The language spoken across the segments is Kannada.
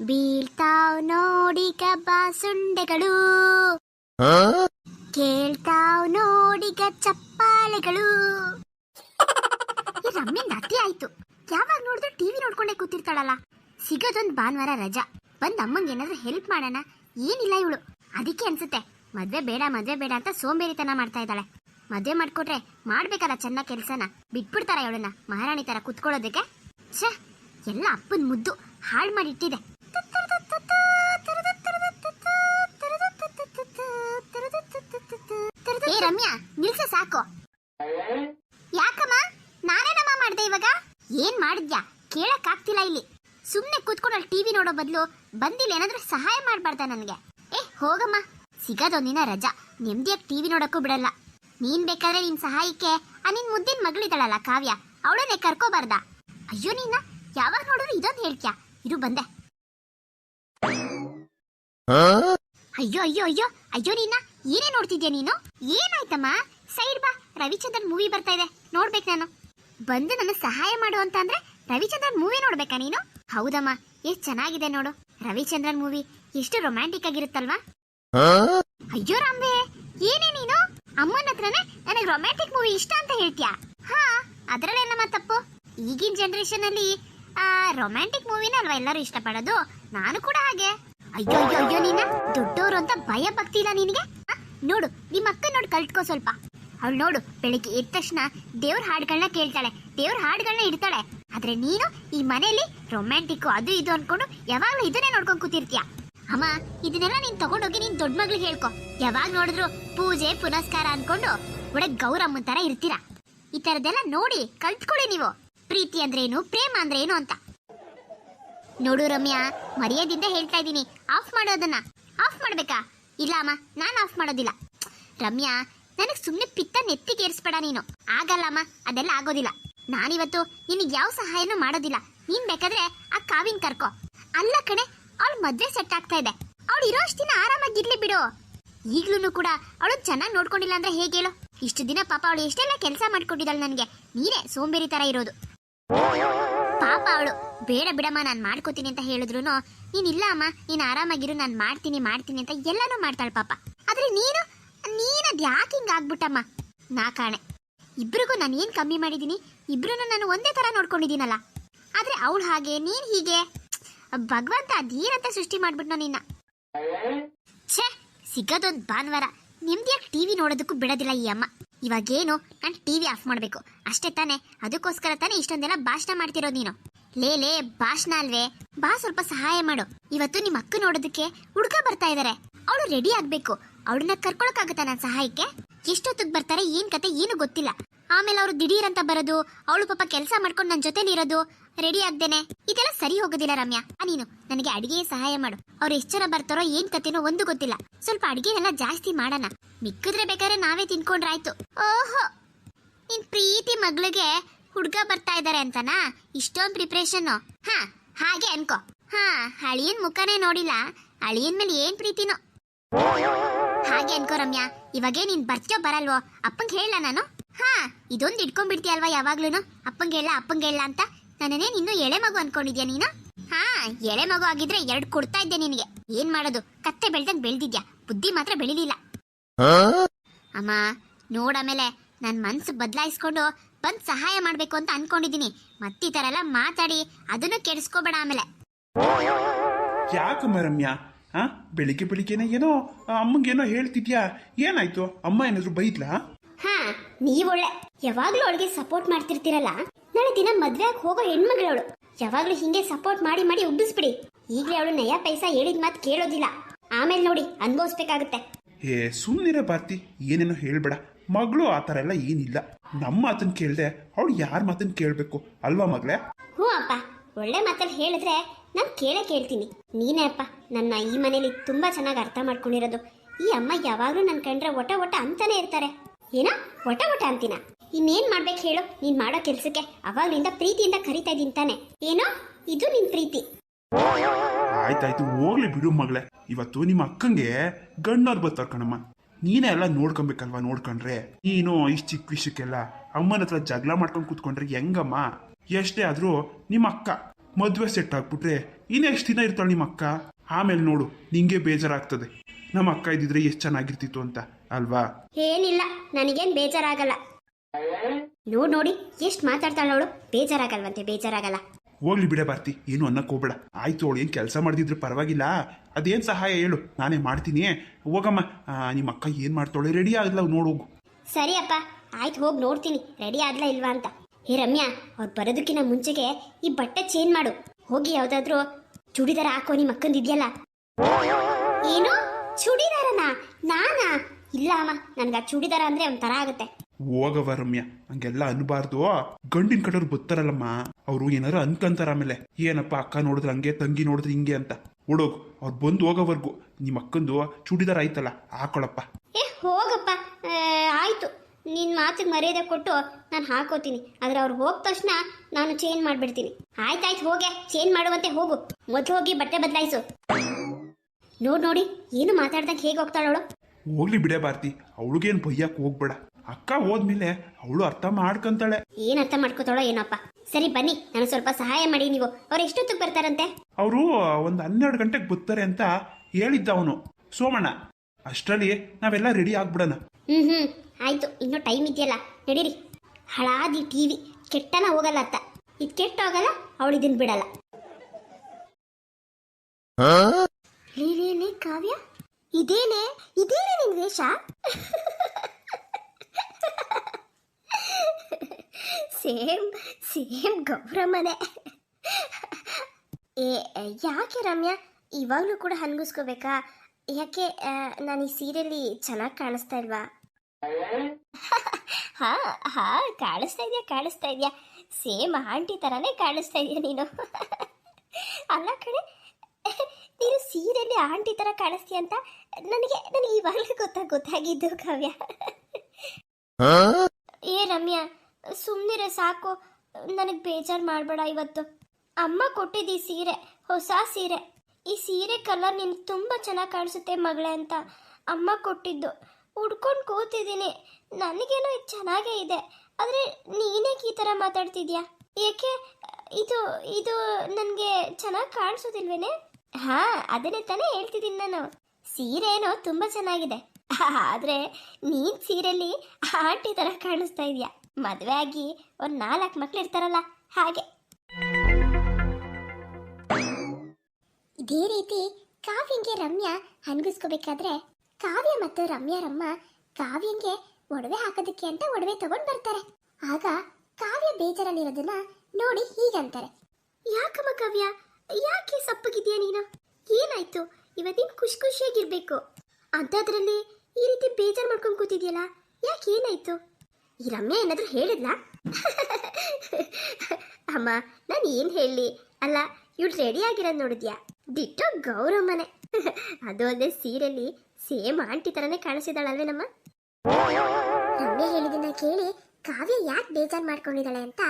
ಬೀಳ್ತಾವ್ ನೋಡಿ ಬಾಸುಂಡೆಗಳು ಕೇಳ್ತಾವ್ ನೋಡಿಗ ಚಪ್ಪಾಳೆಗಳು ಈ ರಮ್ಯಂದ್ ಅತಿ ಆಯ್ತು. ಯಾವಾಗ ನೋಡಿದ್ರು ಟಿವಿ ನೋಡ್ಕೊಂಡೆ ಕೂತಿರ್ತಾಳಲ್ಲ. ಸಿಗೋದೊಂದ್ ಭಾನುವಾರ ರಜಾ. ಬಂದ್ ಅಮ್ಮಂಗೆ ಏನಾದ್ರು ಹೆಲ್ಪ್ ಮಾಡೋಣ? ಏನಿಲ್ಲ ಇವಳು. ಅದಕ್ಕೆ ಅನ್ಸುತ್ತೆ ಮದ್ವೆ ಬೇಡ ಮದ್ವೆ ಬೇಡ ಅಂತ ಸೋಂಬೇರಿತನ ಮಾಡ್ತಾ ಇದ್ದಾಳೆ. ಮದ್ವೆ ಮಾಡ್ಕೊಟ್ರೆ ಮಾಡ್ಬೇಕಲ್ಲ ಚೆನ್ನಾಗ್ ಕೆಲ್ಸನ? ಬಿಟ್ಬಿಡ್ತಾರ ಇವಳನ್ನ? ಮಹಾರಾಣಿ ತರ ಕುತ್ಕೊಳ್ಳೋದಕ್ಕೆ? ಛೇ ಎಲ್ಲ ಅಪ್ಪನ್ ಮುದ್ದು. ಹಾಳು ಮಾಡಿ ರಮ್ಯಾ ನಿಲ್ಸ ಸಾಕು. ಯಾಕಮ್ಮ? ನಾನೇನಮ್ಮ ಮಾಡ್ದೆ ಇವಾಗ? ಏನ್ ಮಾಡಿದ್ಯಾ? ಕೇಳಕ್ ಆಗ್ತಿಲ್ಲ ಇಲ್ಲಿ. ಸುಮ್ನೆ ಕೂತ್ಕೊಂಡು ಅಲ್ಲಿ ಟಿವಿ ನೋಡೋ ಬದಲು ಬಂದಿಲ್ಲ ಏನಾದ್ರೂ ಸಹಾಯ ಮಾಡ್ಬಾರ್ದ ನನ್ಗೆ? ಏ ಹೋಗಮ್ಮ. ಸಿಗೋದೊಂದಿನ ರಜಾ. ನೆಮ್ಮದಿಯಾಗಿ ಟಿವಿ ನೋಡಕ್ಕೂ ಬಿಡಲ್ಲ. ನೀನ್ ಬೇಕಾದ್ರೆ ನಿನ್ ಸಹಾಯಕ್ಕೆ ಆ ನಿನ್ ಮುದ್ದಿನ ಮಗಳಿದ್ದಾಳಲ್ಲ ಕಾವ್ಯ. ಅವಳನ್ನೇ ಕರ್ಕೋಬಾರ್ದ? ಅಯ್ಯೋ ನೀನ ಯಾವಾಗ ನೋಡಿದ್ರು ಇದೊಂದು ಹೇಳ್ತ್ಯಾ? ಇರು ಬಂದೆ. ಅಯ್ಯೋ ಅಯ್ಯೋ ಅಯ್ಯೋ ಅಯ್ಯೋ ನೀನ. ಏನೇ ನೋಡ್ತಿದ್ಯಾ ನೀನು? ಏನಾಯ್ತಮ್ಮ? ಸೈಡ್ ಬಾ, ರವಿಚಂದ್ರನ್ ಮೂವಿ ಬರ್ತಾ ಇದೆ. ನೋಡ್ಬೇಕು ನಾನು. ಬಂದು ನನ್ನ ಸಹಾಯ ಮಾಡು ಅಂತ ಅಂದ್ರೆ ರವಿಚಂದ್ರನ್ ಮೂವಿ ನೋಡ್ಬೇಕಾ ನೀನು? ಹೌದಮ್ಮ, ಎಷ್ಟ್ ಚೆನ್ನಾಗಿದೆ ನೋಡು. ರವಿಚಂದ್ರನ್ ಮೂವಿ ಎಷ್ಟು ರೊಮ್ಯಾಂಟಿಕ್ ಆಗಿರುತ್ತಲ್ವಾ? ಅಯ್ಯೋ ರಾಂಬೆ ಏನೇ ನೀನು? ಅಮ್ಮನ ಹತ್ರನೇ ನನಗೆ ರೊಮ್ಯಾಂಟಿಕ್ ಮೂವಿ ಇಷ್ಟ ಅಂತ ಹೇಳ್ತೀಯಾ? ಹಾ ಅದ್ರಲ್ಲೇನಮ್ಮ ತಪ್ಪು. ಈಗಿನ ಜನರೇಷನ್ ಅಲ್ಲಿ, ಆ ರೊಮ್ಯಾಂಟಿಕ್ ಮೂವಿನ ಅಲ್ವಾ ಎಲ್ಲರೂ ಇಷ್ಟಪಡೋದು? ನಾನು ಕೂಡ ಹಾಗೆ. ಅಯ್ಯೋ ಅಯ್ಯೋ ಅಯ್ಯೋ, ನೀನ? ದೊಡ್ಡೋರು ಅಂತ ಭಯ ಭಕ್ತಿ ಇಲ್ಲ ನಿನಗೆ ನೋಡು, ನಿಮ್ಮ ಅಕ್ಕ ನೋಡಿ ಕಲ್ತ್ಕೋ ಸ್ವಲ್ಪ. ಅವಳು ನೋಡು, ಬೆಳಿಗ್ಗೆ ಎದ್ದ ತಕ್ಷಣ ದೇವ್ರ ಹಾಡುಗಳನ್ನ ಕೇಳ್ತಾಳೆ. ದೇವ್ರ ಹಾಡುಗಳನ್ನ ಇಡ್ತಾಳೆ. ಆದ್ರೆ ನೀನು ಈ ಮನೆಯಲ್ಲಿ ರೊಮ್ಯಾಂಟಿಕ್ ಅದು ಇದು ಅನ್ಕೊಂಡು ಯಾವಾಗ್ಲೂ ಇದನ್ನೇ ನೋಡ್ಕೊಂಡ್ ಕೂತಿರ್ತೀಯ. ಅಮ್ಮ, ಇದನ್ನೆಲ್ಲ ನೀನ್ ತಗೊಂಡೋಗಿ ನೀನ್ ದೊಡ್ಡ ಮಗ್ಳಿಗೆ ಹೇಳ್ಕೊ. ಯಾವಾಗ ನೋಡಿದ್ರು ಪೂಜೆ, ಪುನಸ್ಕಾರ ಅನ್ಕೊಂಡು ಒಳ್ಳೆ ಗೌರಮ್ಮನ್ ತರ ಇರ್ತೀರಾ. ಈ ತರದೆಲ್ಲ ನೋಡಿ ಕಲ್ತ್ಕೊಳ್ಳಿ ನೀವು. ಪ್ರೀತಿ ಅಂದ್ರೇನು ಪ್ರೇಮ ಅಂದ್ರೇನು ಅಂತ. ನೋಡು ರಮ್ಯಾ ಮರ್ಯಾದಿಂದ ಹೇಳ್ತಾ ಇದ್ದೀನಿ. ಆಫ್ ಮಾಡೋದನ್ನ. ಆಫ್ ಮಾಡ್ಬೇಕಾ? ಇಲ್ಲ ಅಮ್ಮ, ನಾನು ಆಫ್ ಮಾಡೋದಿಲ್ಲ. ರಮ್ಯಾ, ನನಗೆ ಸುಮ್ಮನೆ ಪಿತ್ತ ನೆತ್ತಿಗೇರಿಸ್ಬೇಡ ನೀನು. ಆಗಲ್ಲ ಅಮ್ಮ, ಅದೆಲ್ಲ ಆಗೋದಿಲ್ಲ. ನಾನಿವತ್ತು ನಿನಗೆ ಯಾವ ಸಹಾಯನೂ ಮಾಡೋದಿಲ್ಲ. ನೀನ್ ಬೇಕಾದ್ರೆ ಆ ಕಾವಿನ್ ಕರ್ಕೋ. ಅಲ್ಲ ಕಣೆ, ಅವಳು ಮದ್ವೆ ಸೆಟ್ ಆಗ್ತಾ ಇದೆ. ಅವಳು ಇರೋ ಅಷ್ಟು ದಿನ ಆರಾಮಾಗಿರ್ಲಿ ಬಿಡು. ಈಗ್ಲೂ ಕೂಡ ಅವಳು ಚೆನ್ನಾಗಿ ನೋಡ್ಕೊಂಡಿಲ್ಲ ಅಂದ್ರೆ ಹೇಗೆ ಹೇಳು? ಇಷ್ಟು ದಿನ ಪಾಪ ಅವಳು ಎಷ್ಟೆಲ್ಲ ಕೆಲಸ ಮಾಡ್ಕೊಂಡಿದ್ದಾಳೆ ನನಗೆ. ನೀನೇ ಸೋಂಬೇರಿ ತರ ಇರೋದು. ಪಾಪ ಅವಳು. ಬೇಡ ಬಿಡಮ್ಮ, ನಾನು ಮಾಡ್ಕೋತೀನಿ ಅಂತ ಹೇಳಿದ್ರು ನೀನ್ ಇಲ್ಲ ಅಮ್ಮ, ನೀನ್ ಆರಾಮಾಗಿರು, ನಾನು ಮಾಡ್ತೀನಿ ಮಾಡ್ತೀನಿ ಅಂತ ಎಲ್ಲಾನು ಮಾಡ್ತಾಳೆ ಪಾಪ. ಆದ್ರೆ ನೀನು ನೀನ್ ಅದ್ ಯಾಕೆ ಹಿಂಗ ಆಗ್ಬಿಟ್ಟಮ್ಮ? ನಾ ಕಾಣೆ. ಇಬ್ರಿಗೂ ನಾನು ಏನ್ ಕಮ್ಮಿ ಮಾಡಿದೀನಿ? ಇಬ್ರು ನಾನು ಒಂದೇ ತರ ನೋಡ್ಕೊಂಡಿದ್ದೀನಲ್ಲ ಆದ್ರೆ ಅವಳು ಹಾಗೆ, ನೀನ್ ಹೀಗೆ, ಭಗವಂತ ಅದೇನಂತ ಸೃಷ್ಟಿ ಮಾಡ್ಬಿಟ್ನೋ ನಿನ್ನ. ಛೇ, ಸಿಗೋದೊಂದು ಭಾನುವಾರ. ನಿಮ್ದ್ಯಾಕೆ ಟಿವಿ ನೋಡೋದಕ್ಕೂ ಬಿಡೋದಿಲ್ಲ ಈ ಅಮ್ಮ. ಇವಾಗೇನು ನಾನು ಟಿವಿ ಆಫ್ ಮಾಡಬೇಕು. ಅಷ್ಟೇ ತಾನೇ, ಅದಕ್ಕೋಸ್ಕರ ತಾನೇ ಇಷ್ಟೊಂದೆಲ್ಲ ಭಾಷಣ ಮಾಡ್ತಿರೋದು ನೀನು. ಲೇ ಲೇ, ಭಾಷಣ ಅಲ್ವೇ? ಬಾ ಸ್ವಲ್ಪ ಸಹಾಯ ಮಾಡು. ಇವತ್ತು ನಿಮ್ಮ ಅಕ್ಕ ನೋಡೋದಕ್ಕೆ ಹುಡ್ಗ ಬರ್ತಾ ಇದ್ದಾರೆ ಅವಳು ರೆಡಿ ಆಗ್ಬೇಕು. ಅವಳನ್ನ ಕರ್ಕೊಳಕ್ಕಾಗತ್ತಾ ನನ್ನ ಸಹಾಯಕ್ಕೆ? ಎಷ್ಟೊತ್ತಿಗೆ ಬರ್ತಾರೆ, ಏನ್ ಕತೆ, ಏನು ಗೊತ್ತಿಲ್ಲ. ಆಮೇಲೆ ಅವರು ದಿಢೀರ್ ಅಂತ ಬರೋದು, ಅವಳು ಪಾಪ ಕೆಲಸ ಮಾಡ್ಕೊಂಡು ನನ್ನ ಜೊತೆ ಇರೋದು ರೆಡಿ ಆಗ್ದೇನೆ. ಇದೆಲ್ಲ ಸರಿ ಹೋಗೋದಿಲ್ಲ ರಮ್ಯಾ. ನೀನು, ನನಗೆ ಅಡಿಗೆ ಸಹಾಯ ಮಾಡು. ಅವ್ರು ಎಷ್ಟು ಜನ ಬರ್ತಾರೋ ಏನ್ ಕತೆನೋ ಒಂದು ಗೊತ್ತಿಲ್ಲ. ಸ್ವಲ್ಪ ಅಡಿಗೆ ಎಲ್ಲ ಜಾಸ್ತಿ ಮಾಡೋಣ. ಮಿಕ್ಕಿದ್ರೆ ಬೇಕಾದ್ರೆ ನಾವೇ ತಿನ್ಕೊಂಡ್ರಾಯ್ತು. ಓಹೋ! ನಿನ್ ಪ್ರೀತಿ ಮಗಳಿಗೆ ಹುಡ್ಗ ಬರ್ತಾ ಇದಾರೆ ಅಂತನಾ? ಇಷ್ಟೊಂದು ಪ್ರಿಪ್ರೇಷನ್ ಹಾ, ಹಾಗೆ ಅನ್ಕೋ. ಹಾ ಹಳಿಯನ್ ಮುಖನೇ ನೋಡಿಲ್ಲ. ಹಳಿಯನ್ ಮೇಲೆ ಏನ್ ಪ್ರೀತಿನೋ? ಹಾಗೆ ಅನ್ಕೋ ರಮ್ಯಾ. ಇವಾಗೇ ನೀನ್ ಬರ್ತೀಯೋ ಬರಲ್ವೋ? ಅಪ್ಪಂಗೆ ಹೇಳ ನಾನು? ಹಾ ಇದೊಂದು ಇಟ್ಕೊಂಡ್ಬಿಡ್ತೀಯಲ್ವಾ ಯಾವಾಗ್ಲೂನು? ಅಪ್ಪಂಗೆ ಇಲ್ಲ ಅಪ್ಪಂಗೆ ಇಲ್ಲ ಅಂತ? ನನ್ನೇ ನಿನ್ನೂ ಎಳೆ ಮಗು ಅನ್ಕೊಂಡಿದ್ಯಾ ನೀನು? ಹಾ ಎಳೆ ಮಗು ಆಗಿದ್ರೆ ಎರಡು ಕೊಡ್ತಾ ಇದ್ದೆ ನಿನಗೆ. ಏನ್ ಮಾಡೋದು? ಕತ್ತೆ ಬೆಳ್ದಂಗ್ ಬೆಳ್ದಿದ್ಯಾ? ಬುದ್ಧಿ ಮಾತ್ರ ಬೆಳಿಲಿಲ್ಲ. ಅಮ್ಮ ನೋಡಾಮೇಲೆ ನನ್ನ ಮನ್ಸು ಬದಲಾಯಿಸ್ಕೊಂಡು ಬಂದ್ ಸಹಾಯ ಮಾಡ್ಬೇಕು ಅಂತ ಅನ್ಕೊಂಡಿದೀನಿ. ಈ ತರ ಎಲ್ಲ ಮಾತಾಡಿ ಅದನ್ನು ಕೆಡಿಸ್ಕೋಬೇಡ ಆಮೇಲೆ. ಯಾಕಮ್ಮ ರಮ್ಯಾ ಹಾ ಬೆಳಿಗ್ಗೆ ಬೆಳಿಗ್ಗೆನೆ ಏನೋ ಅಮ್ಮಂಗೇನೋ ಹೇಳ್ತಿದ್ಯಾ? ಏನಾಯ್ತು? ಅಮ್ಮ ಏನಾದ್ರು ಬೈದ್ಲಾ? ಹಾ ನೀವೊಳ್ಳೆ ಯಾವಾಗ್ಲೂ ಅವಳಿಗೆ ಸಪೋರ್ಟ್ ಮಾಡ್ತಿರ್ತೀರಲ್ಲ? ನಾಳೆ ದಿನ ಮದ್ವೆ ಆಗಿ ಹೋಗೋ ಹೆಣ್ಮಗಳವಳು. ಯಾವಾಗ್ಲೂ ಹಿಂಗೆ ಸಪೋರ್ಟ್ ಮಾಡಿ ಮಾಡಿ ಉಬ್ಬಿಸ್ಬಿಡಿ. ಈಗಲೇ ಅವಳು ನಯ ಪೈಸಾ ಹೇಳಿದ ಮಾತು ಕೇಳೋದಿಲ್ಲ. ಆಮೇಲೆ ನೋಡಿ ಅನ್ಭವಿಸ್ಬೇಕಾಗುತ್ತೆ. ಏ ಸುಮ್ಮನಿರೋ ಭಾರತಿ ಏನೇನೋ ಹೇಳ್ಬೇಡ. ಮಗಳು ಆ ಥರ ಎಲ್ಲ ಏನಿಲ್ಲ. ನಮ್ಮ ಮಾತನ್ನ ಕೇಳ್ದೆ ಅವಳು ಯಾರ ಮಾತನ್ನ ಕೇಳಬೇಕು? ಅಲ್ವಾ ಮಗಳೇ? ಹ್ಞೂ ಅಪ್ಪ. ಒಳ್ಳೆ ಮಾತಲ್ಲಿ ಹೇಳಿದ್ರೆ ನಾನು ಕೇಳೇ ಕೇಳ್ತೀನಿ. ನೀನೇ ಅಪ್ಪ ನನ್ನ ಈ ಮನೇಲಿ ತುಂಬಾ ಚೆನ್ನಾಗಿ ಅರ್ಥ ಮಾಡ್ಕೊಂಡಿರೋದು. ಈ ಅಮ್ಮ ಯಾವಾಗಲೂ ನನ್ನ ಕಂಡ್ರೆ ಒಟ ಒಟ ಅಂತಾನೆ ಇರ್ತಾರೆ. ಏನ? ಒಟ ಒಟ ಅಂತೀನ. ಇನ್ನೇನ್ ಮಾಡ್ಬೇಕು ಹೇಳು? ನೀನ್ ಮಾಡೋ ಕೆಲ್ಸಕ್ಕೆ ಅವಾಗ್ಲಿಂದ ಪ್ರೀತಿಯಿಂದ ಕರಿತಾ ಇದ್ದೀನಿ ತಾನೆ. ಏನೋ? ಇದು ನಿನ್ ಪ್ರೀತಿ. ಆಯ್ತಾಯ್ತು, ಹೋಗ್ಲಿ ಬಿಡು ಮಗಳೇ. ಇವತ್ತು ನಿಮ್ಮ ಅಕ್ಕಂಗೆ ಗಣ್ಣವ್ರು ಬರ್ತಾರ ಕಣಮ್ಮ. ನೀನೇ ಎಲ್ಲ ನೋಡ್ಕೊಬೇಕಲ್ವಾ ನೋಡ್ಕೊಂಡ್ರೆ? ನೀನು ಇಷ್ಟು ಚಿಕ್ಕ ವಿಷಯಕ್ಕೆಲ್ಲ ಅಮ್ಮನ ಹತ್ರ ಜಗಳ ಮಾಡ್ಕೊಂಡು ಕೂತ್ಕೊಂಡ್ರೆ ಹೆಂಗಮ್ಮ? ಎಷ್ಟೇ ಆದ್ರೂ ನಿಮ್ಮ ಅಕ್ಕ ಮದುವೆ ಸೆಟ್ ಆಗ್ಬಿಟ್ರೆ ಇನ್ನೆಷ್ಟು ದಿನ ಇರ್ತಾಳೆ ನಿಮ್ಮ ಅಕ್ಕ? ಆಮೇಲೆ ನೋಡು, ನಿಂಗೆ ಬೇಜಾರಾಗ್ತದೆ. ನಮ್ಮ ಅಕ್ಕ ಇದ್ದಿದ್ರೆ ಎಷ್ಟು ಚೆನ್ನಾಗಿರ್ತಿತ್ತು ಅಂತ ಅಲ್ವಾ? ಏನಿಲ್ಲ ನನಗೇನ್ ಬೇಜಾರಾಗಲ್ಲ. ನೋಡ್ ನೋಡಿ ಎಷ್ಟು ಮಾತಾಡ್ತಾಳ ಅವಳು ಬೇಜಾರಾಗಲ್ವಂತೆ ಬೇಜಾರಾಗಲ್ಲ. ಹೋಗ್ಲಿ ಬಿಡ ಬರ್ತಿ ಏನು ಅನ್ನಕ್ ಹೋಗ್ಬೇಡ. ಆಯ್ತು ಅವಳು ಏನು ಕೆಲಸ ಮಾಡಿದ್ರು ಪರವಾಗಿಲ್ಲ. ಅದೇನು ಸಹಾಯ ಹೇಳು ನಾನೇ ಮಾಡ್ತೀನಿ. ಹೋಗಮ್ಮ ನಿಮ್ಮ ಅಕ್ಕ ಏನು ಮಾಡ್ತಾಳೆ ರೆಡಿ ಆಗಲ್ಲ ನೋಡೋಗು ಸರಿ ಅಪ್ಪ ಆಯ್ತು ಹೋಗಿ ನೋಡ್ತೀನಿ. ರೆಡಿ ಆಗ್ಲಾ ಇಲ್ವಾ ಅಂತ. ಹೇ ರಮ್ಯಾ ಅವ್ರು ಬರೋದಕ್ಕಿಂತ ಮುಂಚೆಗೆ ಈ ಬಟ್ಟೆ ಚೇಂಜ್ ಮಾಡು. ಹೋಗಿ ಯಾವ್ದಾದ್ರು ಚೂಡಿದಾರ ಹಾಕೋ ನಿಮ್ಮ ಅಕ್ಕಂದಿದ್ಯಲ್ಲ? ಏನು? ಚೂಡಿದಾರನಾ? ನಾನಾ? ಇಲ್ಲ ಅಮ್ಮ ನನ್ಗೆ ಆ ಚೂಡಿದಾರ ಅಂದ್ರೆ ಒಂಥರ ಆಗುತ್ತೆ. ಹೋಗವ ರಮ್ಯ ಹಂಗೆಲ್ಲ ಅನ್ಬಾರ್ದು. ಗಂಡಿನ ಕಡೆಯವ್ರು ಬರ್ತಾರಲ್ಲಮ್ಮ ಅವರು ಏನಾರ ಅನ್ಕಂತಾರ ಆಮೇಲೆ. ಏನಪ್ಪ ಅಕ್ಕ ನೋಡಿದ್ರೆ ಹಂಗೆ ತಂಗಿ ನೋಡಿದ್ರೆ ಹಿಂಗೆ ಅಂತ. ಹುಡುಗ್ ಅವ್ರು ಬಂದು ಹೋಗೋವರೆಗೂ. ನಿಮ್ಮ ಅಕ್ಕಂದು ಚೂಡಿದಾರ ಆಯ್ತಲ್ಲ ಹಾಕೊಳಪ್ಪ. ಏ ಹೋಗಪ್ಪ. ಆ, ಆಯ್ತು. ನಿನ್ನ ಮಾತಿಗೆ ಮರ್ಯಾದೆ ಕೊಟ್ಟು ನಾನು ಹಾಕೋತೀನಿ. ಆದ್ರೆ ಅವ್ರು ಹೋದ ತಕ್ಷಣ ನಾನು ಚೇಂಜ್ ಮಾಡ್ಬಿಡ್ತೀನಿ. ಆಯ್ತಾಯ್ತು ಹೋಗೆ. ಚೇಂಜ್ ಮಾಡುವಂತೆ ಹೋಗು. ಮೊದಲು ಹೋಗಿ ಬಟ್ಟೆ ಬದಲಾಯಿಸು. ನೋಡ್ ನೋಡಿ ಏನು ಮಾತಾಡ್ದಂಗೆ ಹೇಗೆ ಹೋಗ್ತಾಳವಳು ಹೋಗ್ಲಿ ಬಿಡೆ ಭಾರತಿ ಅವಳಿಗೇನು ಬೈಯಕ್ಕೆ ಹೋಗ್ಬೇಡ. ಅಕ್ಕ ಹೋದ್ಮೇಲೆ ಅವಳು ಅರ್ಥ ಮಾಡ್ಕಂತಾಳೆ. ಏನ್ ಅರ್ಥ ಮಾಡ್ಕೋತಾಳೋ ಏನಪ್ಪ? ಸರಿ ಬನ್ನಿ ನಾನು ಸ್ವಲ್ಪ ಸಹಾಯ ಮಾಡಿ ನೀವು. ಅವ್ರು ಎಷ್ಟೊತ್ತಿಗೆ ಬರ್ತಾರಂತೆ? ಅವರು ಒಂದು ಹನ್ನೆರಡು ಗಂಟೆಗೆ ಬರ್ತಾರೆ ಅಂತ ಹೇಳಿದ್ದ ಅವನು. ಸೋಮಣ್ಣ ಅಷ್ಟರಲ್ಲಿ ನಾವೆಲ್ಲ ರೆಡಿ ಆಗ್ಬಿಡೋಣ. ಹ್ಮ್ ಹ್ಮ್ ಆಯ್ತು ಇನ್ನೂ ಟೈಮ್ ಇದೆಯಲ್ಲ ನಡೀರಿ. ಹಳಾದಿ ಟಿವಿ ಕೆಟ್ಟನ ಹೋಗಲ್ಲ ಅತ್ತ. ಇದು ಕೆಟ್ಟ ಹೋಗಲ್ಲ ಅವಳು ಇದನ್ ಬಿಡಲ್ಲ. ಕಾವ್ಯ? ಇದೇನೆ ಇದೇನೆ ನಿನ್ ವೇಷ? ಸೇಮ್ ಸೇಮ್ ಗೌರಮ್ಮನೆ. ಏ, ಯಾಕೆ ರಮ್ಯಾ? ಇವಾಗಲೂ ಕೂಡ ಹನ್ಗಿಸ್ಕೋಬೇಕಾ? ಯಾಕೆ ನಾನು ಈ ಸೀರೆಯಲ್ಲಿ ಚೆನ್ನಾಗಿ ಕಾಣಿಸ್ತಾ ಇಲ್ವಾ? ಹಾ ಹಾ, ಕಾಣಿಸ್ತಾ ಇದೆಯಾ ಕಾಣಿಸ್ತಾ ಇದೆಯಾ? ಸೇಮ್ ಆಂಟಿ ತರಾನೇ ಕಾಣಿಸ್ತಾ ಇದೆಯಾ ನೀನು? ಅಲ್ಲ ಕಣೆ ನೀನು ಸೀರೆಯಲ್ಲಿ ಆಂಟಿ ಥರ ಕಾಣಿಸ್ತೀಯ ಅಂತ ನನಗೆ ನನಗೆ ಇವಾಗಲೇ ಗೊತ್ತಾಗ ಗೊತ್ತಾಗಿದ್ದು ಕಾವ್ಯ. ಏ ರಮ್ಯಾ ಸುಮ್ನಿರ ಸಾಕು. ನನಗೆ ಬೇಜಾರು ಮಾಡಬೇಡ ಇವತ್ತು. ಅಮ್ಮ ಕೊಟ್ಟಿದ್ದು ಈ ಸೀರೆ ಹೊಸ ಸೀರೆ. ಈ ಸೀರೆ ಕಲರ್ ನಿನ್ ತುಂಬ ಚೆನ್ನಾಗಿ ಕಾಣಿಸುತ್ತೆ ಮಗಳೇ ಅಂತ ಅಮ್ಮ ಕೊಟ್ಟಿದ್ದು. ಉಡ್ಕೊಂಡು ಕೂತಿದ್ದೀನಿ. ನನಗೇನೋ ಇದು ಚೆನ್ನಾಗೇ ಇದೆ. ಆದರೆ ನೀನೇಕೆ ಈ ಥರ ಮಾತಾಡ್ತಿದ್ಯಾ? ಏಕೆ? ಇದು ಇದು ನನಗೆ ಚೆನ್ನಾಗಿ ಕಾಣಿಸೋದಿಲ್ವೇನೆ? ಹಾ, ಅದನ್ನೇ ತಾನೇ ಹೇಳ್ತಿದ್ದೀನಿ ನಾನು. ಸೀರೆ ತುಂಬಾ ತುಂಬ ಚೆನ್ನಾಗಿದೆ. ಆದ್ರೆ ನೀನ್ ಸೀರೆಲಿ ಆಂಟಿ ತರ ಕಾಣಿಸ್ತಾ ಇದೆಯಾ? ಮದುವೆ ಆಗಿ ಒಂದ್ ನಾಲ್ಕು ಮಕ್ಳು ಇರ್ತಾರಲ್ಲ, ಹಾಗೆ. ಇದೇ ರೀತಿ ಕಾವ್ಯಂಗೆ ರಮ್ಯಾ ಹನ್ಗಿಸ್ಕೋಬೇಕಾದ್ರೆ ಕಾವ್ಯ ಮತ್ತು ರಮ್ಯಾರಮ್ಮ ಕಾವ್ಯಂಗೆ ಒಡವೆ ಹಾಕೋದಕ್ಕೆ ಅಂತ ಒಡವೆ ತಗೊಂಡ್ ಬರ್ತಾರೆ. ಆಗ ಕಾವ್ಯ ಬೇಜಾರಲ್ಲಿರೋದನ್ನ ನೋಡಿ ಹೀಗಂತಾರೆ. ಯಾಕಮ್ಮ ಕಾವ್ಯ? ಯಾಕೆ ಸಪ್ಪಗಿದ್ಯಾ ನೀನು? ಏನಾಯ್ತು? ಇವತ್ತಿನ ಖುಷಿ ಖುಷಿಯಾಗಿರ್ಬೇಕು. ಅಂಥದ್ರಲ್ಲಿ ಈ ರೀತಿ ಬೇಜಾರು ಮಾಡ್ಕೊಂಡು ಕೂತಿದ್ಯಲ್ಲ, ಯಾಕೆ ಏನಾಯ್ತು? ಈ ರಮ್ಯಾ ಏನಾದರೂ ಹೇಳಿದ್ಲ? ಅಮ್ಮ, ನಾನು ಏನು ಹೇಳಲಿ? ಅಲ್ಲ, ಇವಳು ರೆಡಿ ಆಗಿರೋದು ನೋಡಿದ್ಯಾ? ದಿಟ್ಟೋ ಗೌರಮ್ಮನೆ ಅದು ಅಲ್ಲದೆ ಸೀರೆಯಲ್ಲಿ ಸೇಮ್ ಆಂಟಿ ಥರನೇ ಕಾಣಿಸಿದಾಳಲ್ವೇ ನಮ್ಮ ರಮ್ಯಾ ಕೇಳಿ ಕಾವ್ಯ ಯಾಕೆ ಬೇಜಾರು ಮಾಡ್ಕೊಂಡಿದ್ದಾಳೆ ಅಂತ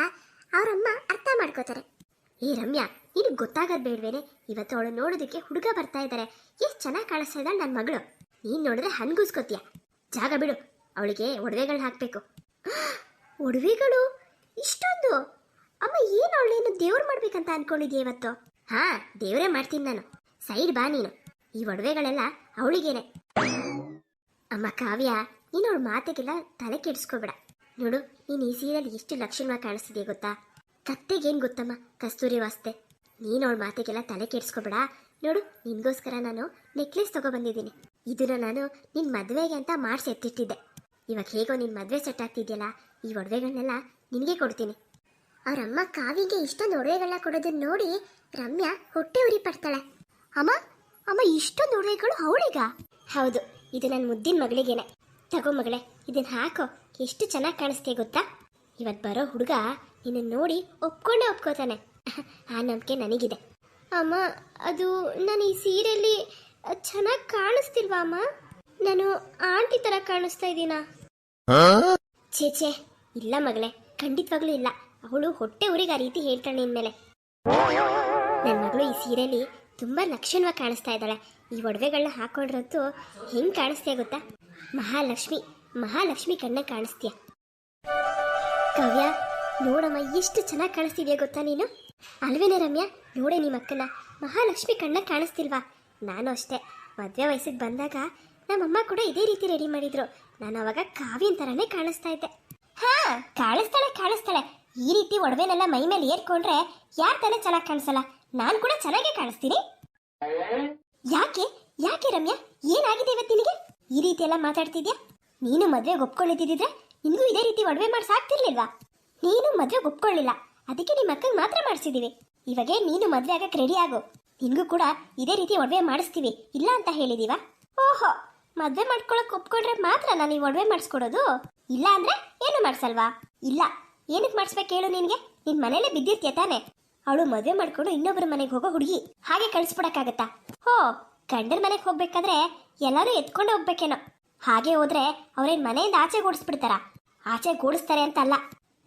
ಅವರಮ್ಮ ಅರ್ಥ ಮಾಡ್ಕೋತಾರೆ. ಏ, ರಮ್ಯಾ ನೀನು ಗೊತ್ತಾಗದ್ ಬೇಡ್ವೇನೆ? ಇವತ್ತು ಅವಳು ನೋಡೋದಕ್ಕೆ ಹುಡುಗ ಬರ್ತಾ ಇದ್ದಾರೆ ಎಷ್ಟು ಚೆನ್ನಾಗಿ ಕಾಣಿಸ್ತಾ ಇದ್ದಾಳೆ ನನ್ನ ಮಗಳು. ನೀನು ನೋಡಿದ್ರೆ ಹನ್ಗೂಸ್ಕೋತೀಯ ಜಾಗ ಬಿಡು, ಅವಳಿಗೆ ಒಡವೆಗಳನ್ನ ಹಾಕಬೇಕು. ಒಡವೆಗಳು? ಇಷ್ಟೊಂದು? ಅಮ್ಮ, ಏನು ಅವಳೇನು ದೇವ್ರು ಮಾಡ್ಬೇಕಂತ ಅನ್ಕೊಂಡಿದ್ಯಾ ಇವತ್ತು? ಹಾ, ದೇವರೇ ಮಾಡ್ತೀನಿ ನಾನು. ಸೈಡ್ ಬಾ ನೀನು. ಈ ಒಡವೆಗಳೆಲ್ಲ ಅವಳಿಗೇನೆ. ಅಮ್ಮ, ಕಾವ್ಯ, ನೀನು ಅವಳ ಮಾತಿಗೆಲ್ಲ ತಲೆ ಕೆಡಿಸ್ಕೋಬೇಡ. ನೋಡು, ನೀನು ಈ ಸೀರೆಯಲ್ಲಿ ಎಷ್ಟು ಲಕ್ಷಣವಾಗಿ ಕಾಣಿಸ್ತಿದೆಯಾ ಗೊತ್ತಾ? ಕತ್ತೆಗೇನು ಗೊತ್ತಮ್ಮ? ಕಸ್ತೂರಿ ವಾಸ್ತೆ. ನೀನು ಅವಳ ಮಾತಿಗೆಲ್ಲ ತಲೆ ಕೆಡಿಸ್ಕೊಬೇಡ. ನೋಡು, ನಿನ್ಗೋಸ್ಕರ ನಾನು ನೆಕ್ಲೆಸ್ ತಗೊಬಂದಿದ್ದೀನಿ ಇದನ್ನ ನಾನು ನಿನ್ನ ಮದುವೆಗೆ ಅಂತ ಮಾಡಿಸಿ ಎತ್ತಿಟ್ಟಿದ್ದೆ. ಇವಾಗ ಹೇಗೋ ನಿನ್ನ ಮದುವೆ ಸೆಟ್ ಆಗ್ತಿದ್ಯಲ್ಲ, ಈ ಒಡವೆಗಳನ್ನೆಲ್ಲ ನಿನಗೆ ಕೊಡ್ತೀನಿ. ಅವರಮ್ಮ ಕಾವಿಗೆ ಇಷ್ಟೊಂದು ಒಡವೆಗಳನ್ನ ಕೊಡೋದನ್ನ ನೋಡಿ ರಮ್ಯಾ ಹೊಟ್ಟೆ ಉರಿ ಪಡ್ತಾಳೆ. ಅಮ್ಮ ಅಮ್ಮ, ಇಷ್ಟೊಂದು ಒಡವೆಗಳು ಅವಳಿಗ? ಹೌದು, ಇದು ನನ್ನ ಮುದ್ದಿನ ಮಗಳಿಗೇನೆ. ತಗೋ ಮಗಳೇ ಇದನ್ನ ಹಾಕೋ. ಎಷ್ಟು ಚೆನ್ನಾಗಿ ಕಾಣಿಸ್ತೀಯ ಗೊತ್ತಾ? ಇವತ್ತು ಬರೋ ಹುಡುಗ ನಿನ್ನ ನೋಡಿ ಒಪ್ಕೊಂಡೇ ಒಪ್ಕೋತಾನೆ. ಆ ನಂಬಿಕೆ ನನಗಿದೆ. ಅಮ್ಮ ಅದು ನಾನು ಈ ಸೀರೆಯಲ್ಲಿ ಚೆನ್ನಾಗಿ ಕಾಣಿಸ್ತಿಲ್ವಾ ಅಮ್ಮ? ನಾನು ಆಂಟಿ ತರ ಕಾಣಿಸ್ತಾ ಇದ್ದೀನಾ ಛೇ ಛೇ ಇಲ್ಲ ಮಗಳೇ ಖಂಡಿತವಾಗ್ಲೂ ಇಲ್ಲ. ಅವಳು ಹೊಟ್ಟೆ ಊರಿಗೆ ಆ ರೀತಿ ಹೇಳ್ತಾಳೆ ಇನ್ಮೇಲೆ ನನ್ನ ಮಗಳು ಈ ಸೀರೆಯಲ್ಲಿ ತುಂಬಾ ಲಕ್ಷಣವಾಗಿ ಕಾಣಿಸ್ತಾ ಇದ್ದಾಳೆ. ಈ ಒಡವೆಗಳನ್ನ ಹಾಕೊಂಡಿರೋದು ಹೆಂಗ್ ಕಾಣಿಸ್ತೀಯ ಗೊತ್ತಾ? ಮಹಾಲಕ್ಷ್ಮಿ ಮಹಾಲಕ್ಷ್ಮಿ ಕಣ್ಣ ಕಾಣಿಸ್ತೀಯ? ಕಾವ್ಯ, ನೋಡಮ್ಮ, ಎಷ್ಟು ಚೆನ್ನಾಗಿ ಕಾಣಿಸ್ತಿದ್ಯಾ ಗೊತ್ತಾ ನೀನು? ಅಲ್ವೇನೆ ರಮ್ಯಾ? ನೋಡೆ ನಿಮ್ಮ ಅಕ್ಕನ. ಮಹಾಲಕ್ಷ್ಮಿ ಕಣ್ಣ ಕಾಣಿಸ್ತಿಲ್ವಾ? ನಾನು ಅಷ್ಟೇ. ಮದುವೆ ವಯಸ್ಸಿಗೆ ಬಂದಾಗ ನಮ್ಮಮ್ಮ ಕೂಡ ಇದೇ ರೀತಿ ರೆಡಿ ಮಾಡಿದ್ರು. ನಾನು ಅವಾಗ ಕಾವ್ಯನ್ ಥರನೇ ಕಾಣಿಸ್ತಾ ಇದ್ದೆ. ಹಾ, ಕಾಣಿಸ್ತಾಳೆ ಕಾಣಿಸ್ತಾಳೆ. ಈ ರೀತಿ ಒಡವೆನೆಲ್ಲ ಮೈ ಮೇಲೆ ಏರ್ಕೊಂಡ್ರೆ ಯಾರ ತಾನೇ ಚೆನ್ನಾಗಿ ಕಾಣಿಸಲ್ಲ? ನಾನು ಕೂಡ ಚೆನ್ನಾಗೇ ಕಾಣಿಸ್ತೀನಿ. ಯಾಕೆ? ಯಾಕೆ ರಮ್ಯಾ? ಏನಾಗಿದೆ ಇವತ್ತು ನಿನಗೆ? ಈ ರೀತಿ ಎಲ್ಲ ಮಾತಾಡ್ತಿದ್ಯಾ? ನೀನು ಮದುವೆಗೆ ಒಪ್ಕೊಳ್ಳಿದ್ದಿದ್ರೆ ನಿನಗೂ ಇದೇ ರೀತಿ ಒಡವೆ ಮಾಡ್ಸಾಗ್ತಿರ್ಲಿಲ್ವಾ ನೀನು ಮದ್ವೆಗೆ ಒಪ್ಕೊಳ್ಳಿಲ್ಲ. ಅದಕ್ಕೆ ನಿಮ್ಮ ಅಕ್ಕಂಗೆ ಮಾತ್ರ ಮಾಡಿಸಿದೀವಿ. ಇವಾಗೆ ನೀನು ಮದ್ವೆ ಆಗಕ್ಕೆ ರೆಡಿ ಆಗು. ನಿನ್ಗೂ ಕೂಡ ಇದೇ ರೀತಿ ಒಡವೆ ಮಾಡಿಸ್ತೀವಿ. ಇಲ್ಲ ಅಂತ ಹೇಳಿದೀವ? ಓಹೋ, ಮದ್ವೆ ಮಾಡ್ಕೊಳಕ್ ಒಪ್ಕೊಂಡ್ರೆ ಮಾತ್ರ ನಾನು ಈ ಒಡವೆ ಮಾಡಿಸ್ಕೊಡೋದು? ಇಲ್ಲ ಅಂದ್ರೆ ಏನು ಮಾಡ್ಸಲ್ವಾ? ಇಲ್ಲ ಏನಕ್ಕೆ ಮಾಡಿಸ್ಬೇಕು ಹೇಳು ನಿನ್ಗೆ? ನಿನ್ ಮನೇಲೆ ಬಿದ್ದಿರ್ತೀಯ ತಾನೆ? ಅವಳು ಮದುವೆ ಮಾಡ್ಕೊಂಡು ಇನ್ನೊಬ್ಬರ ಮನೆಗೆ ಹೋಗೋ ಹುಡುಗಿ. ಹಾಗೆ ಕಳಿಸ್ಬಿಡಕ್ಕಾಗತ್ತಾ? ಹೋ, ಗಂಡನ ಮನೆಗೆ ಹೋಗ್ಬೇಕಾದ್ರೆ ಎಲ್ಲರೂ ಎತ್ಕೊಂಡು ಹೋಗ್ಬೇಕೇನೋ. ಹಾಗೆ ಹೋದ್ರೆ ಅವ್ರೇನ್ ಮನೆಯಿಂದ ಆಚೆ ಓಡಿಸ್ಬಿಡ್ತಾರ? ಆಚೆ ಅಂತ ಅಲ್ಲ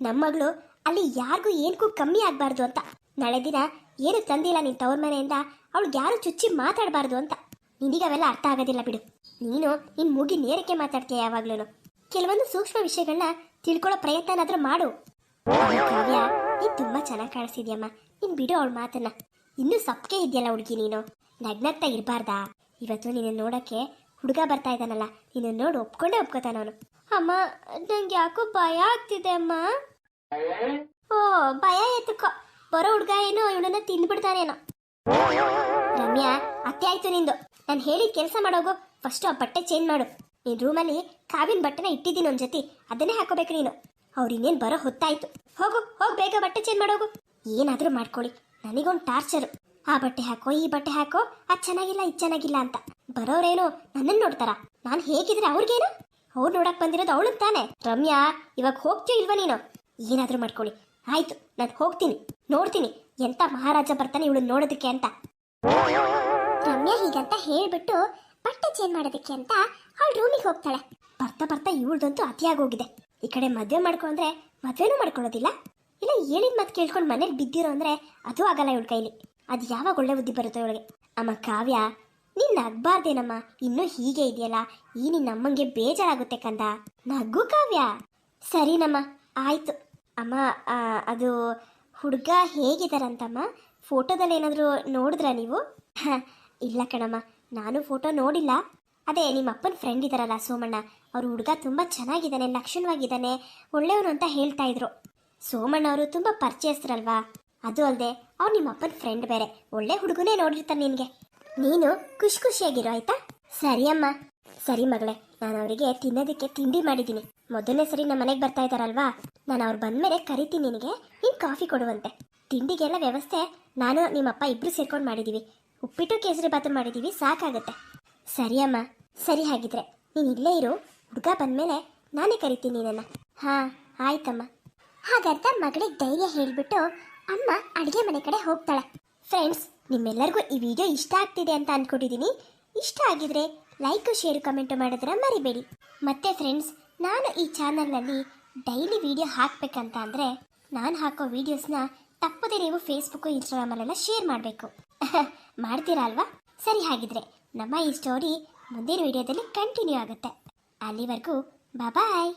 ನಮ್ಮ ಮಗಳು ಅಲ್ಲಿ ಯಾರಿಗೂ ಏನಕ್ಕೂ ಕಮ್ಮಿ ಆಗ್ಬಾರ್ದು ಅಂತ. ನಾಳೆ ದಿನ ಏನು ತಂದಿಲ್ಲ ನಿನ್ ತವ್ರ ಮನೆಯಿಂದ, ಅವಳಿಗೆ ಯಾರು ಚುಚ್ಚಿ ಮಾತಾಡಬಾರ್ದು ಅಂತ. ನಿನಗೆ ಅವೆಲ್ಲ ಅರ್ಥ ಆಗೋದಿಲ್ಲ ಬಿಡು. ನೀನು ನಿನ್ನ ಮೂಗಿ ನೇರಕ್ಕೆ ಮಾತಾಡ್ತೀಯ ಯಾವಾಗ್ಲೂ ಕೆಲವೊಂದು ಸೂಕ್ಷ್ಮ ವಿಷಯಗಳನ್ನ ತಿಳ್ಕೊಳ್ಳೋ ಪ್ರಯತ್ನನಾದ್ರೂ ಮಾಡು. ಕಾವ್ಯ, ನೀನ್ ತುಂಬಾ ಚೆನ್ನಾಗಿ ಕಾಣಿಸ್ತಿದ್ಯಮ್ಮ. ನೀನ್ ಬಿಡು ಅವಳ ಮಾತನ್ನ. ಇನ್ನೂ ಸಪ್ಕೆ ಇದೆಯಲ್ಲ ಹುಡುಗಿ ನೀನು. ನಗ್ನಗ್ತಾ ಇರಬಾರ್ದಾ? ಇವತ್ತು ನಿನ್ನ ನೋಡಕ್ಕೆ ಹುಡುಗ ಬರ್ತಾ ಇದ್ದಾನಲ್ಲ. ನೀನು ನೋಡಿ ಒಪ್ಕೊಂಡೇ ಒಪ್ಕೋತಾನ ಅವನು ಅಮ್ಮ, ನಂಗೆ ಯಾಕೋ ಭಯ ಆಗ್ತಿದೆ ಅಮ್ಮ. ಓ, ಭಯ ಎತ್ತುಕೋ. ಬರೋ ಹುಡ್ಗ ಏನೋ ಇವನನ್ನ ತಿಂದ್ಬಿಡ್ತಾನೇನೋ. ರಮ್ಯಾ, ಅತ್ತೆ ಆಯ್ತು ನಿಂದು. ನಾನು ಹೇಳಿದ ಕೆಲಸ ಮಾಡೋಗು. ಫಸ್ಟ್ ಆ ಬಟ್ಟೆ ಚೇಂಜ್ ಮಾಡು. ನೀನ್ ರೂಮಲ್ಲಿ ಕಾವಿನ ಬಟ್ಟೆನ ಇಟ್ಟಿದ್ದೀನಿ ಒಂದ್ ಜೊತೆ. ಅದನ್ನೇ ಹಾಕೋಬೇಕು ನೀನು. ಅವ್ರು ಇನ್ನೇನ್ ಬರೋ ಹೊತ್ತಾಯ್ತು. ಹೋಗು, ಹೋಗ್ ಬೇಗ ಬಟ್ಟೆ ಚೇಂಜ್ ಮಾಡೋಗು. ಏನಾದ್ರೂ ಮಾಡ್ಕೊಳ್ಳಿ. ನನಗೊಂದು ಟಾರ್ಚರ್ ಆ ಬಟ್ಟೆ ಹಾಕೋ, ಈ ಬಟ್ಟೆ ಹಾಕೋ. ಅದ್ ಚೆನ್ನಾಗಿಲ್ಲ, ಇದು ಚೆನ್ನಾಗಿಲ್ಲ ಅಂತ. ಬರೋರೇನು ನನ್ನನ್ನು ನೋಡ್ತಾರ? ನಾನು ಹೇಗಿದ್ರೆ ಅವ್ರಿಗೇನು? ಅವ್ರು ನೋಡಕ್ ಬಂದಿರೋದು ಅವಳು ತಾನೆ. ರಮ್ಯಾ, ಇವಾಗ ಹೋಗ್ತೀಯೋ ಇಲ್ವಾ ನೀನು? ಏನಾದ್ರೂ ಮಾಡ್ಕೊಳ್ಳಿ. ಆಯ್ತು, ನಾನು ಹೋಗ್ತೀನಿ. ನೋಡ್ತೀನಿ ಎಂತ ಮಹಾರಾಜ ಬರ್ತಾನೆ ಇವಳು ನೋಡೋದಕ್ಕೆ ಅಂತ. ರಮ್ಯಾ ಹೀಗಂತ ಹೇಳ್ಬಿಟ್ಟು ಬಟ್ಟೆ ಚೇಂಜ್ ಮಾಡೋದಕ್ಕೆ ಅಂತ ಅವಳು ರೂಮಿಗೆ ಹೋಗ್ತಾಳೆ. ಬರ್ತಾ ಬರ್ತಾ ಇವಳ್ದಂತೂ ಅತಿಯಾಗಿ ಹೋಗಿದೆ ಈ ಕಡೆ ಮದ್ವೆ ಮಾಡ್ಕೊಂಡ್ರೆ ಮದ್ವೆನೂ ಮಾಡ್ಕೊಳ್ಳೋದಿಲ್ಲ. ಇಲ್ಲ, ಹೇಳಿದ ಮಾತು ಕೇಳ್ಕೊಂಡು ಮನೇಲಿ ಬಿದ್ದಿರೋ ಅಂದ್ರೆ ಅದು ಆಗಲ್ಲ ಇವಳ ಕೈಲಿ. ಅದು ಯಾವಾಗ ಒಳ್ಳೆ ಬುದ್ಧಿ ಬರುತ್ತೆ ಇವಳಿಗೆ. ಅಮ್ಮ ಕಾವ್ಯ ನೀನ್ ನಗ್ಬಾರ್ದೇನಮ್ಮ, ಇನ್ನೂ ಹೀಗೆ ಇದೆಯಲ್ಲ ಈ ನಿನ್ನ ಅಮ್ಮಂಗೆ ಬೇಜಾರಾಗುತ್ತೆ ಕಂದ. ನಗ್ಗು ಕಾವ್ಯ. ಸರಿನಮ್ಮ, ಆಯ್ತು. ಅಮ್ಮ ಅದು ಹುಡುಗ ಹೇಗಿದಾರಂತಮ್ಮ ಫೋಟೋದಲ್ಲಿ ಏನಾದರೂ ನೋಡಿದ್ರಾ ನೀವು? ಇಲ್ಲ ಕಣಮ್ಮ, ನಾನು ಫೋಟೋ ನೋಡಿಲ್ಲ. ಅದೇ, ನಿಮ್ಮ ಅಪ್ಪನ ಫ್ರೆಂಡ್ ಇದಾರಲ್ಲ ಸೋಮಣ್ಣ, ಅವ್ರ ಹುಡುಗ ತುಂಬ ಚೆನ್ನಾಗಿದ್ದಾನೆ, ಲಕ್ಷಣವಾಗಿದ್ದಾನೆ, ಒಳ್ಳೆಯವನು ಅಂತ ಹೇಳ್ತಾ ಇದ್ರು. ಸೋಮಣ್ಣ ಅವರು ತುಂಬ ಪರಿಚಯಸ್ತರಲ್ವಾ ಅದು ಅಲ್ಲದೆ ಅವ್ರು ನಿಮ್ಮ ಅಪ್ಪನ ಫ್ರೆಂಡ್ ಬೇರೆ, ಒಳ್ಳೆ ಹುಡುಗನೇ ನೋಡಿರ್ತಾನೆ ನಿನಗೆ. ನೀನು ಖುಷಿ ಖುಷಿಯಾಗಿರೋ, ಆಯ್ತಾ? ಸರಿ ಅಮ್ಮ. ಸರಿ ಮಗಳೇ, ನಾನು ಅವರಿಗೆ ತಿನ್ನೋದಕ್ಕೆ ತಿಂಡಿ ಮಾಡಿದ್ದೀನಿ. ಮೊದಲನೇ ಸರಿ ನಮ್ಮ ಮನೆಗೆ ಬರ್ತಾ ಇದ್ದಾರಲ್ವಾ? ನಾನು ಅವ್ರು ಬಂದ್ಮೇಲೆ ಕರಿತೀನಿ ನಿನಗೆ. ನೀನು ಕಾಫಿ ಕೊಡುವಂತೆ. ತಿಂಡಿಗೆಲ್ಲ ವ್ಯವಸ್ಥೆ ನಾನು, ನಿಮ್ಮಪ್ಪ ಇಬ್ರು ಸೇರ್ಕೊಂಡು ಮಾಡಿದ್ದೀವಿ ಉಪ್ಪಿಟ್ಟು ಕೇಸರಿ ಬಾತು ಮಾಡಿದ್ದೀವಿ ಸಾಕಾಗುತ್ತೆ. ಸರಿ ಅಮ್ಮ. ಸರಿ ಹಾಗಿದ್ರೆ, ನೀನು ಇಲ್ಲೇ ಇರು. ಹುಡುಗ ಬಂದಮೇಲೆ ನಾನೇ ಕರಿತೀನಿ ನನ್ನ ಹಾಂ, ಆಯ್ತಮ್ಮ. ಹಾಗಂತ ಮಗಳಿಗೆ ಧೈರ್ಯ ಹೇಳಿಬಿಟ್ಟು ಅಮ್ಮ ಅಡುಗೆ ಮನೆ ಕಡೆ ಹೋಗ್ತಾಳೆ. ಫ್ರೆಂಡ್ಸ್ ನಿಮ್ಮೆಲ್ಲರಿಗೂ ಈ ವಿಡಿಯೋ ಇಷ್ಟ ಆಗ್ತಿದೆ ಅಂತ ಅಂದ್ಕೊಂಡಿದ್ದೀನಿ ಇಷ್ಟ ಆಗಿದ್ರೆ ಲೈಕು, ಶೇರ್, ಕಮೆಂಟ್ ಮಾಡೋದನ್ನ ಮರಿಬೇಡಿ. ಮತ್ತೆ ಫ್ರೆಂಡ್ಸ್ ನಾನು ಈ ಚಾನಲ್ನಲ್ಲಿ ಡೈಲಿ ವಿಡಿಯೋ ಹಾಕಬೇಕಂತ ಅಂದರೆ ನಾನು ಹಾಕೋ ವೀಡಿಯೋಸ್ನ ತಪ್ಪದೆ ನೀವು ಫೇಸ್ಬುಕ್ಕು ಇನ್ಸ್ಟಾಗ್ರಾಮಲ್ಲೆಲ್ಲ ಶೇರ್ ಮಾಡಬೇಕು. ಮಾಡ್ತೀರಾ ಅಲ್ವಾ? ಸರಿ, ಹಾಗಿದ್ರೆ ನಮ್ಮ ಈ ಸ್ಟೋರಿ ಮುಂದಿನ ವಿಡಿಯೋದಲ್ಲಿ ಕಂಟಿನ್ಯೂ ಆಗುತ್ತೆ. ಅಲ್ಲಿವರೆಗೂ ಬಾಯ್